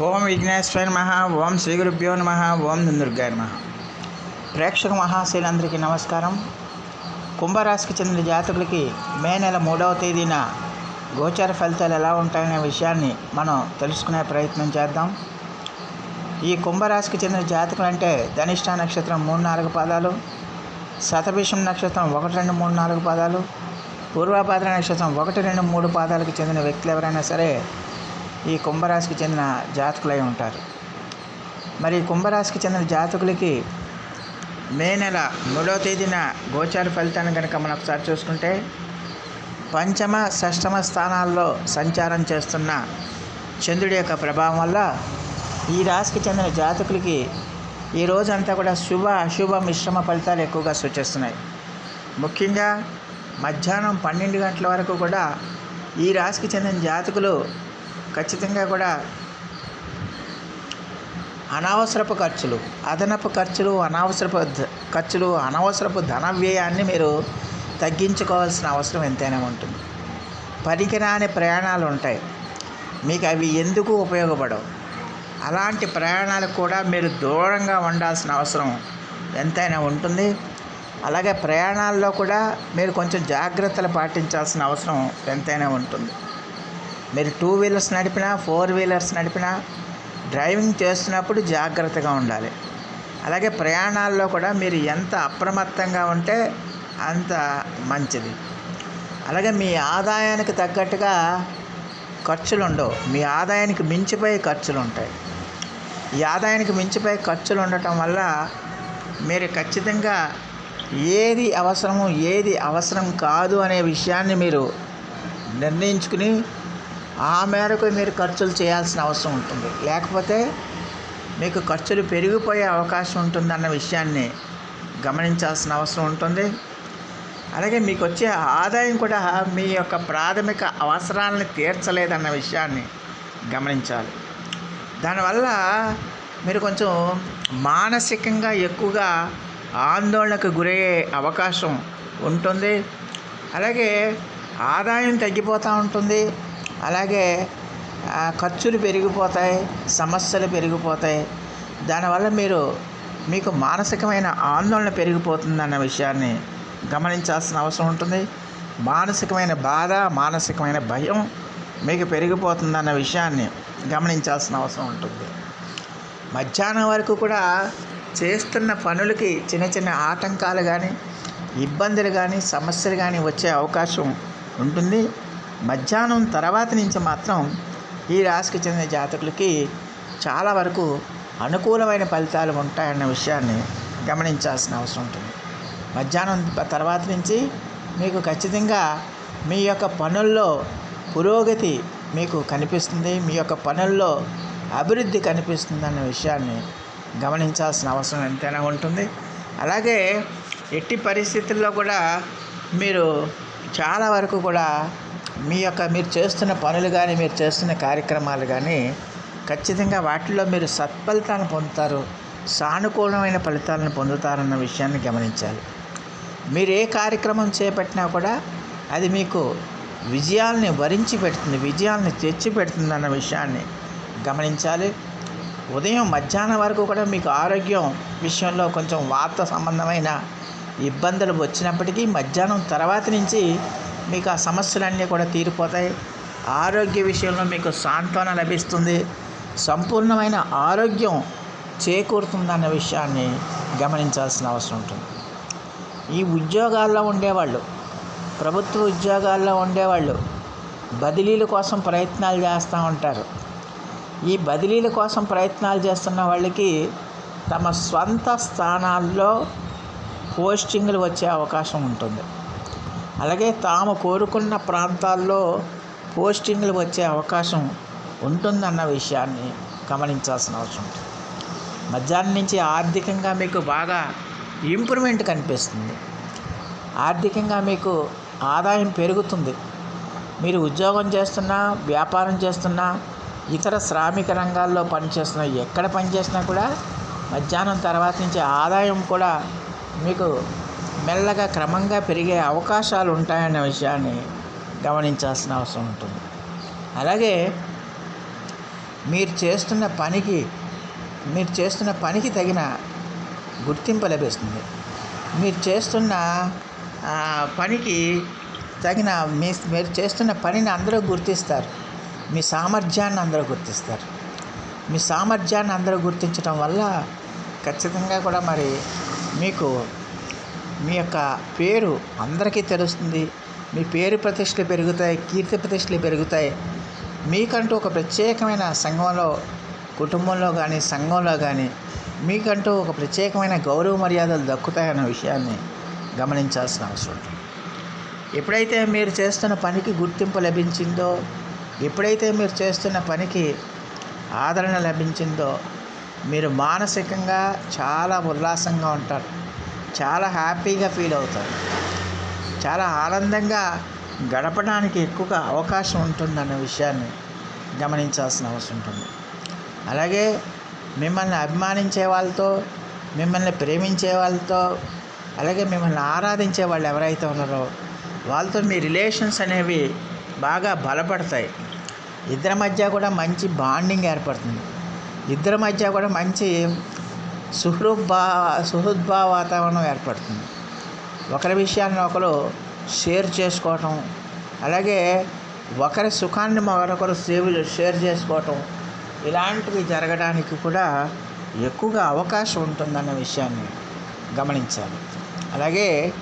ఓం విఘ్నేశ్వర నమ ఓం శ్రీ గురుభ్యో నమ ఓం దుర్గా నమ. ప్రేక్షక మహాశీలందరికీ నమస్కారం. కుంభరాశికి చెందిన జాతకులకి మే నెల మూడవ తేదీన గోచర ఫలితాలు ఎలా ఉంటాయనే విషయాన్ని మనం తెలుసుకునే ప్రయత్నం చేద్దాం. ఈ కుంభరాశికి చెందిన జాతకులు అంటే ధనిష్ట నక్షత్రం మూడు నాలుగు పాదాలు శతభిషం నక్షత్రం ఒకటి రెండు మూడు నాలుగు పాదాలు పూర్వపాద్ర నక్షత్రం ఒకటి రెండు మూడు పాదాలకు చెందిన వ్యక్తులు ఎవరైనా సరే ఈ కుంభరాశికి చెందిన జాతకులై ఉంటారు. మరి కుంభరాశికి చెందిన జాతకులకి మే నెల మూడవ తేదీన గోచార ఫలితాన్ని కనుక మనం ఒకసారి చూసుకుంటే పంచమ షష్టమ స్థానాల్లో సంచారం చేస్తున్న చంద్రుడి యొక్క ప్రభావం వల్ల ఈ రాశికి చెందిన జాతకులకి ఈ రోజంతా కూడా శుభ అశుభ మిశ్రమ ఫలితాలు ఎక్కువగా సూచిస్తున్నాయి. ముఖ్యంగా మధ్యాహ్నం పన్నెండు గంటల వరకు కూడా ఈ రాశికి చెందిన జాతకులు ఖచ్చితంగా కూడా అనవసరపు ఖర్చులు అదనపు ఖర్చులు అనవసరపు ఖర్చులు అనవసరపు ధన వ్యయాన్ని మీరు తగ్గించుకోవాల్సిన అవసరం ఎంతైనా ఉంటుంది. పనికిరాని ప్రయాణాలు ఉంటాయి. మీకు అవి ఎందుకు ఉపయోగపడవు? అలాంటి ప్రయాణాలకు కూడా మీరు దూరంగా ఉండాల్సిన అవసరం ఎంతైనా ఉంటుంది. అలాగే ప్రయాణాల్లో కూడా మీరు కొంచెం జాగ్రత్తలు పాటించాల్సిన అవసరం ఎంతైనా ఉంటుంది. మీరు టూ వీలర్స్ నడిపినా ఫోర్ వీలర్స్ నడిపినా డ్రైవింగ్ చేస్తున్నప్పుడు జాగ్రత్తగా ఉండాలి. అలాగే ప్రయాణాల్లో కూడా మీరు ఎంత అప్రమత్తంగా ఉంటే అంత మంచిది. అలాగే మీ ఆదాయానికి తగ్గట్టుగా ఖర్చులు ఉండవు. మీ ఆదాయానికి మించిపోయి ఖర్చులు ఉంటాయి. ఈ ఆదాయానికి మించిపోయి ఖర్చులు ఉండటం వల్ల మీరు ఖచ్చితంగా ఏది అవసరము ఏది అవసరం కాదు అనే విషయాన్ని మీరు నిర్ణయించుకుని ఆ మేరకు మీరు ఖర్చులు చేయాల్సిన అవసరం ఉంటుంది. లేకపోతే మీకు ఖర్చులు పెరిగిపోయే అవకాశం ఉంటుందన్న విషయాన్ని గమనించాల్సిన అవసరం ఉంటుంది. అలాగే మీకు వచ్చే ఆదాయం కూడా మీ యొక్క ప్రాథమిక అవసరాలను తీర్చలేదన్న విషయాన్ని గమనించాలి. దానివల్ల మీరు కొంచెం మానసికంగా ఎక్కువగా ఆందోళనకు గురయ్యే అవకాశం ఉంటుంది. అలాగే ఆదాయం తగ్గిపోతూ ఉంటుంది. అలాగే ఖర్చులు పెరిగిపోతాయి సమస్యలు పెరిగిపోతాయి. దానివల్ల మీరు మీకు మానసికమైన ఆందోళన పెరిగిపోతుందన్న విషయాన్ని గమనించాల్సిన అవసరం ఉంటుంది. మానసికమైన బాధ మానసికమైన భయం మీకు పెరిగిపోతుందన్న విషయాన్ని గమనించాల్సిన అవసరం ఉంటుంది. మధ్యాహ్నం వరకు కూడా చేస్తున్న పనులకి చిన్న చిన్న ఆటంకాలు కానీ ఇబ్బందులు కానీ సమస్యలు కానీ వచ్చే అవకాశం ఉంటుంది. మధ్యాహ్నం తర్వాత నుంచి మాత్రం ఈ రాశికి చెందిన జాతకులకి చాలా వరకు అనుకూలమైన ఫలితాలు ఉంటాయన్న విషయాన్ని గమనించాల్సిన అవసరం ఉంటుంది. మధ్యాహ్నం తర్వాత నుంచి మీకు ఖచ్చితంగా మీ యొక్క పనుల్లో పురోగతి మీకు కనిపిస్తుంది. మీ యొక్క పనుల్లో అభివృద్ధి కనిపిస్తుంది అన్న విషయాన్ని గమనించాల్సిన అవసరం ఎంతైనా ఉంటుంది. అలాగే ఎట్టి పరిస్థితుల్లో కూడా మీరు చాలా వరకు కూడా మీ యొక్క మీరు చేస్తున్న పనులు కానీ మీరు చేస్తున్న కార్యక్రమాలు కానీ ఖచ్చితంగా వాటిల్లో మీరు సత్ఫలితాలను పొందుతారు సానుకూలమైన ఫలితాలను పొందుతారన్న విషయాన్ని గమనించాలి. మీరు ఏ కార్యక్రమం చేపట్టినా కూడా అది మీకు విజయాల్ని వరించి పెడుతుంది విజయాల్ని తెచ్చి పెడుతుంది అన్న విషయాన్ని గమనించాలి. ఉదయం మధ్యాహ్నం వరకు కూడా మీకు ఆరోగ్యం విషయంలో కొంచెం వార్త సంబంధమైన ఇబ్బందులు వచ్చినప్పటికీ మధ్యాహ్నం తర్వాత నుంచి మీకు ఆ సమస్యలన్నీ కూడా తీరిపోతాయి. ఆరోగ్య విషయంలో మీకు సాంత్వన లభిస్తుంది. సంపూర్ణమైన ఆరోగ్యం చేకూరుతుందన్న విషయాన్ని గమనించాల్సిన అవసరం ఉంటుంది. ఈ ఉద్యోగాల్లో ఉండేవాళ్ళు ప్రభుత్వ ఉద్యోగాల్లో ఉండేవాళ్ళు బదిలీల కోసం ప్రయత్నాలు చేస్తూ ఉంటారు. ఈ బదిలీల కోసం ప్రయత్నాలు చేస్తున్న వాళ్ళకి తమ స్వంత స్థానాల్లో పోస్టింగ్లు వచ్చే అవకాశం ఉంటుంది. అలాగే తాము కోరుకున్న ప్రాంతాల్లో పోస్టింగ్లు వచ్చే అవకాశం ఉంటుందన్న విషయాన్ని గమనించాల్సిన అవసరం. ఉంటుంది మధ్యాహ్నం నుంచి ఆర్థికంగా మీకు బాగా ఇంప్రూవ్మెంట్ కనిపిస్తుంది. ఆర్థికంగా మీకు ఆదాయం పెరుగుతుంది. మీరు ఉద్యోగం చేస్తున్నా వ్యాపారం చేస్తున్నా ఇతర శ్రామిక రంగాల్లో పనిచేస్తున్నా ఎక్కడ పనిచేసినా కూడా మధ్యాహ్నం తర్వాత నుంచి ఆదాయం కూడా మీకు మెల్లగా క్రమంగా పెరిగే అవకాశాలు ఉంటాయన్న విషయాన్ని గమనించాల్సిన అవసరం ఉంటుంది. అలాగే మీరు చేస్తున్న పనికి మీరు చేస్తున్న పనికి తగిన గుర్తింపు లభిస్తుంది. మీరు చేస్తున్న పనికి తగిన మీ మీరు చేస్తున్న పనిని అందరూ గుర్తిస్తారు. మీ సామర్థ్యాన్ని అందరూ గుర్తిస్తారు. మీ సామర్థ్యాన్ని అందరూ గుర్తించడం వల్ల ఖచ్చితంగా కూడా మరి మీకు మీ యొక్క పేరు అందరికీ తెలుస్తుంది. మీ పేరు ప్రతిష్టలు పెరుగుతాయి కీర్తి ప్రతిష్టలు పెరుగుతాయి. మీకంటూ ఒక ప్రత్యేకమైన సంఘంలో కుటుంబంలో కానీ సంఘంలో కానీ మీకంటూ ఒక ప్రత్యేకమైన గౌరవ మర్యాదలు దక్కుతాయన్న విషయాన్ని గమనించాల్సిన అవసరం. ఉంటుంది ఎప్పుడైతే మీరు చేస్తున్న పనికి గుర్తింపు లభించిందో ఎప్పుడైతే మీరు చేస్తున్న పనికి ఆదరణ లభించిందో మీరు మానసికంగా చాలా ఉల్లాసంగా ఉంటారు. చాలా హ్యాపీగా ఫీల్ అవుతారు చాలా ఆనందంగా గడపడానికి ఎక్కువగా అవకాశం ఉంటుందన్న విషయాన్ని గమనించాల్సిన అవసరం ఉంటుంది. అలాగే మిమ్మల్ని అభిమానించే వాళ్ళతో మిమ్మల్ని ప్రేమించే వాళ్ళతో అలాగే మిమ్మల్ని ఆరాధించే వాళ్ళు ఎవరైతే ఉన్నారో వాళ్ళతో మీ రిలేషన్స్ అనేవి బాగా బలపడతాయి. ఇద్దరి మధ్య కూడా మంచి బాండింగ్ ఏర్పడుతుంది. ఇద్దరి మధ్య కూడా మంచి సుహృద్భా సుహృద్భావ వాతావరణం ఏర్పడుతుంది. ఒకరి విషయాన్ని ఒకరు షేర్ చేసుకోవటం అలాగే ఒకరి సుఖాన్ని మరొకరు సేవ్ షేర్ చేసుకోవటం ఇలాంటివి జరగడానికి కూడా ఎక్కువగా అవకాశం ఉంటుందన్న విషయాన్ని గమనించాలి. అలాగే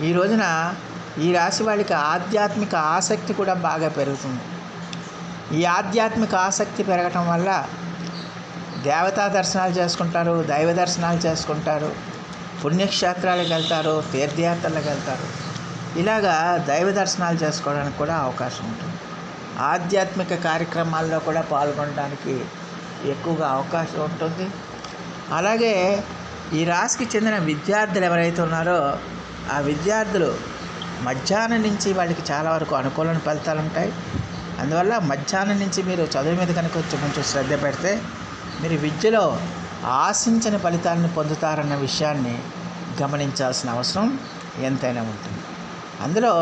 ఈ రోజున ఈ రాశి వాళ్ళకి ఆధ్యాత్మిక ఆసక్తి కూడా బాగా పెరుగుతుంది. ఈ ఆధ్యాత్మిక ఆసక్తి పెరగటం వల్ల దేవతా దర్శనాలు చేసుకుంటారు దైవ దర్శనాలు చేసుకుంటారు పుణ్యక్షేత్రాలకు వెళ్తారు తీర్థయాత్రలకు వెళ్తారు. ఇలాగా దైవ దర్శనాలు చేసుకోవడానికి కూడా అవకాశం ఉంటుంది. ఆధ్యాత్మిక కార్యక్రమాల్లో కూడా పాల్గొనడానికి ఎక్కువగా అవకాశం ఉంటుంది. అలాగే ఈ రాశికి చెందిన విద్యార్థులు ఎవరైతే ఉన్నారో ఆ విద్యార్థులు మధ్యాహ్నం నుంచి వాళ్ళకి చాలా వరకు అనుకూలమైన ఫలితాలు ఉంటాయి. అందువల్ల మధ్యాహ్నం నుంచి మీరు చదువు మీద కనుక కొంచెం కొంచెం శ్రద్ధ పెడితే మీరు విద్యలో ఆశించిన ఫలితాలను పొందుతారన్న విషయాన్ని గమనించాల్సిన అవసరం ఎంతైనా ఉంటుంది. అందులో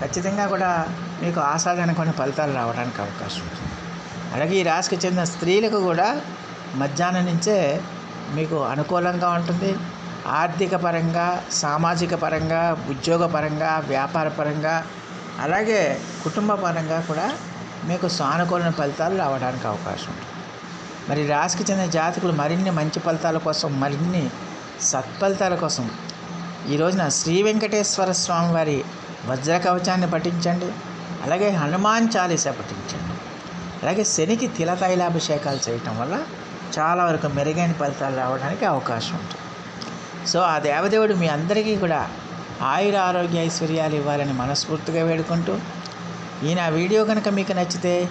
ఖచ్చితంగా కూడా మీకు ఆశాజనకమైన ఫలితాలు రావడానికి అవకాశం ఉంటుంది. అలాగే ఈ రాశికి చెందిన స్త్రీలకు కూడా మధ్యాహ్నం నుంచే మీకు అనుకూలంగా ఉంటుంది. ఆర్థిక పరంగా సామాజిక పరంగా ఉద్యోగ పరంగా వ్యాపార పరంగా అలాగే కుటుంబ పరంగా కూడా మీకు సానుకూల ఫలితాలు రావడానికి అవకాశం ఉంటుంది. మరి రాశికి చెందిన జాతకులు మరిన్ని మంచి ఫలితాల కోసం మరిన్ని సత్ఫలితాల కోసం. ఈ రోజున శ్రీ వెంకటేశ్వర స్వామి వారి వజ్ర కవచాన్ని పఠించండి. అలాగే హనుమాన్ చాలీసా పఠించండి. అలాగే శనికి తిల తైలాభిషేకాలు చేయటం వల్ల చాలా వరకు మెరుగైన ఫలితాలు రావడానికి అవకాశం ఉంటుంది. సో ఆ దేవదేవుడు మీ అందరికీ కూడా ఆయుర ఆరోగ్య ఐశ్వర్యాలు ఇవ్వాలని మనస్ఫూర్తిగా వేడుకుంటూ ఈయన వీడియో కనుక మీకు నచ్చితే